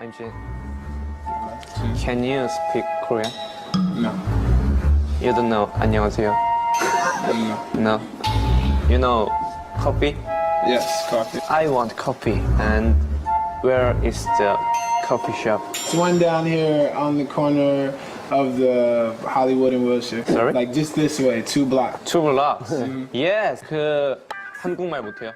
I'm Jin. Can you speak Korean? No. You don't know. 안녕하세요. No. No. You know coffee? Yes, coffee. I want coffee. And where is the coffee shop? It's one down here on the corner of the Hollywood and Wilshire. Sorry? Like just this way, two blocks. Two blocks. Yes. 그 한국말 못해요.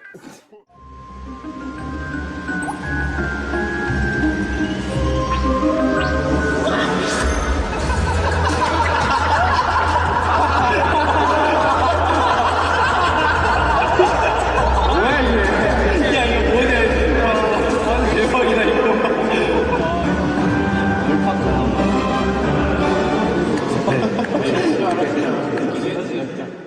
気になりますよ。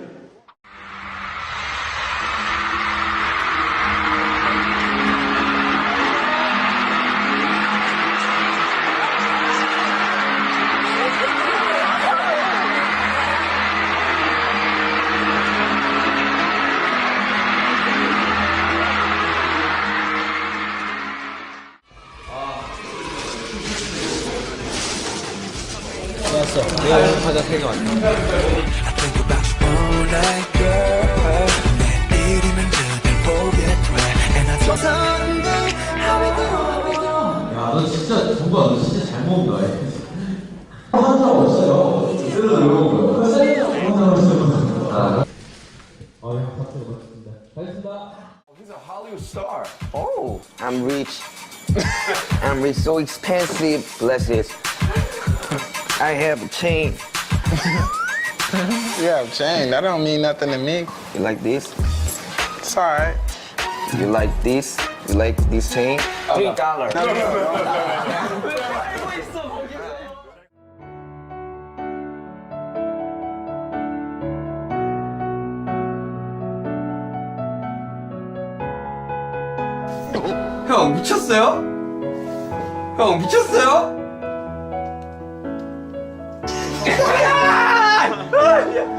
think about you all night, girl. 내일이면 그댈 보게 돼. And I feel something, how we do, how we do. 야, 너 진짜 정말 너 진짜 잘 먹은 거야. 한 사람 없어요. 제대로 놀고 거야. 한 사람 없어요. 아. 어휴, 박수 고맙습니다. 잘했습니다. Oh, I'm rich. I'm rich, so expensive. Bless this. I have a chain. Yeah, chain. That don't mean nothing to me. You like this? It's alright. You like this? You like this chain? Three dollars. 형 미쳤어요? 형 미쳤어요?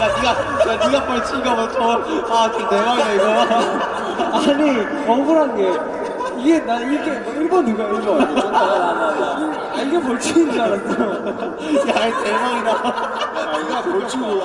야, 니가, 야, 니가 벌칙 이거 뭐, 저, 아, 저 대박이다, 이거. 아니, 억울한 게, 이게, 나 이게, 1번 누가 1번? 아, 이게 벌칙인 줄 알았어. 야, 이거 대박이다. 야, 이거 벌칙 몰라.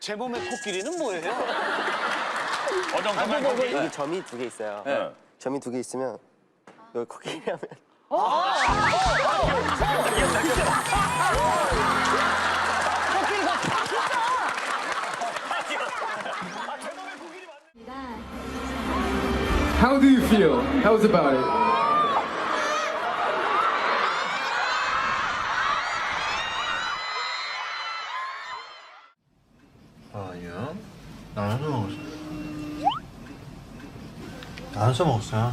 제 몸의 코끼리는 뭐예요? 어정쩡한 코끼리? 여기 점이 두 개 있어요. 네. 점이 두 개 있으면 여기 코끼리라면 아! How's about it? 아니야. 나눠서 먹었어. 나눠서 먹었어.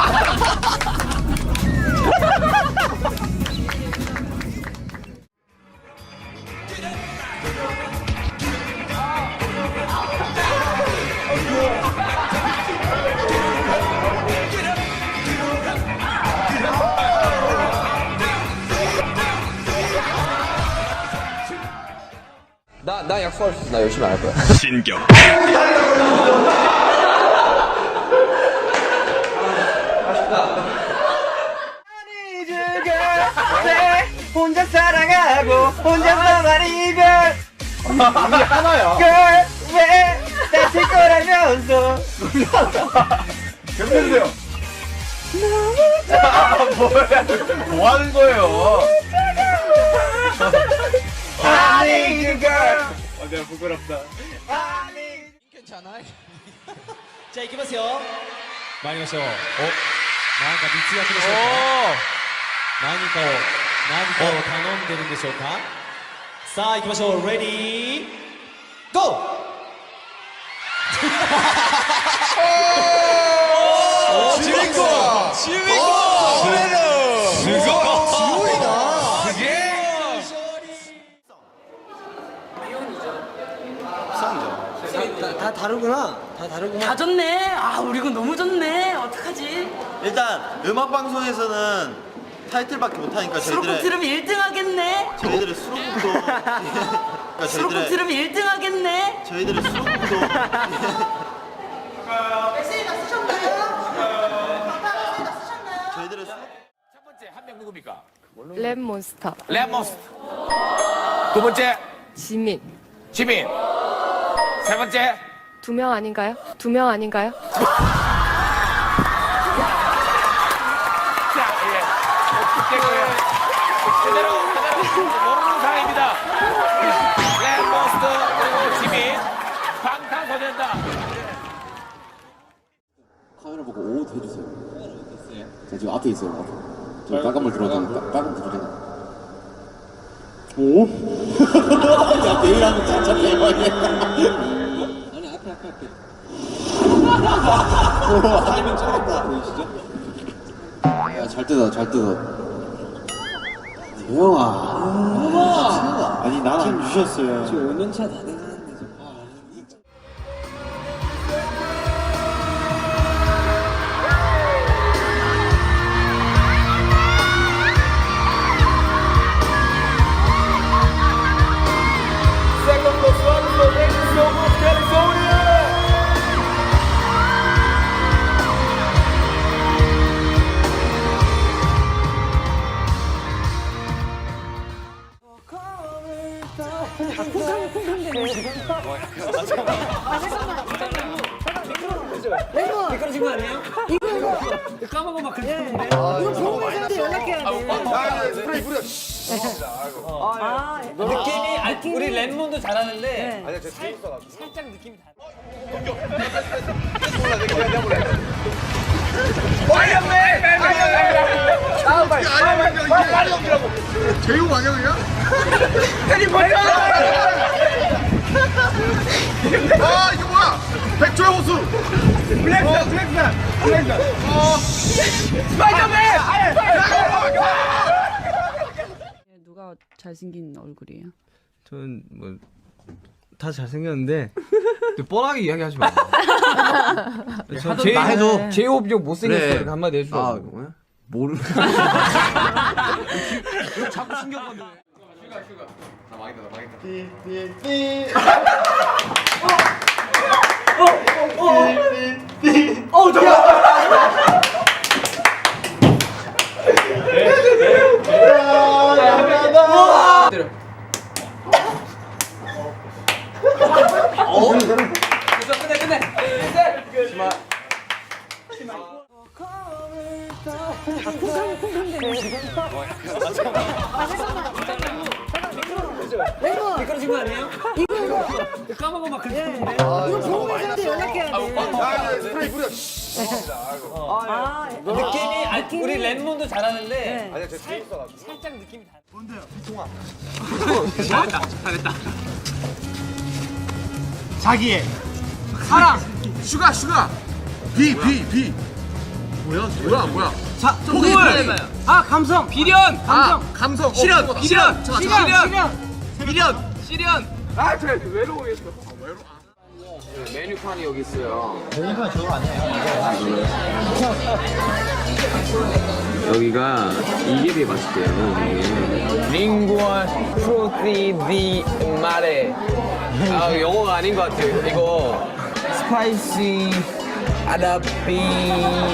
약속할 수 있어. 나 열심히 할 거야. 혼자 사랑하고 혼자서만 이별 이게 하나야 왜 다칠 거라면서 뭐 하는 거예요? あでは僕らさあーみー。じゃないじゃあいきますよ。参りましょう。おなんか密きでしょうか？何かを何かを頼んでるんでしょうか？さあいきましょう。レディー。ゴーおー、中学校中学校 다 다르구나 다 다르구나 다 좋네. 아, 우리 이거 너무 좋네. 어떡하지? 일단 음악 방송에서는 타이틀밖에 못 하니까 수록곡 저희들의 들으면 1등 하겠네. 저희들의 수록곡도 그러니까 수록곡 저희들의 들으면 1등 하겠네. 저희들의 수록곡도 저희들의 수록 랩몬스터. 랩몬스. 두 번째, 지민. 지민. 세 번째, 두 명 아닌가요? 두 명 아닌가요? 자, 예. 됐고요. 제대로, 제대로 모르는 상황입니다. 랩몬스터, 그리고 지민. 방탄소년단. 카메라 보고 오 해주세요. 됐어요? 자 지금 앞에 있어요. 앞에. 저 빨간 물 들어오잖아. 빨- 빨간 물 들어오잖아. 오? 야 내일 하면 진짜 대박이야. 아니 앞에 앞에 앞에. 오 타이밍 쩔었다. 보이시죠? 야 잘 뜯어 잘 뜯어. 대영아. 아니 나는 주셨어요. 지금 5년차 다 돼 보험회사한테 연락해야 돼 아, 느낌이 아니, 우리 랩몬도 잘하는데 아니야 제가 재밌어가지고 살짝 느낌이 달라 빨리 해, 빨리 해, 빨리 해. 누가 잘생긴 얼굴이에요? 저는 뭐 다 잘생겼는데 그 뻔하게 이야기하지 마. 저 제이 해도 제이홉 형 못생겼어 그래. 한마디 해줘. 아 뭐야? 모르는. 자꾸 신경 건드. 슈가 슈가 나 망했다 나 망했다 띠띠띠어어어어 잠깐만. 아, 잠깐만. 느낌이 아, 우리 랩몬도 잘하는데 자기의 사랑 슈가 슈가 비 비 비 뭐야 뭐야 뭐야 자, 포기 해봐요. 아 감성 비련, 아 감성 실현, 어, 실현, 잠깐, 실현, 비련, 실현. 아 그래 외로워했어 메뉴판이 여기 있어요. 여기가 이게 되게 맛있대요. 링구얼 프루티 디 마레. 아 영어가 아닌 것 같아요. 이거 스파이시 아라비아타.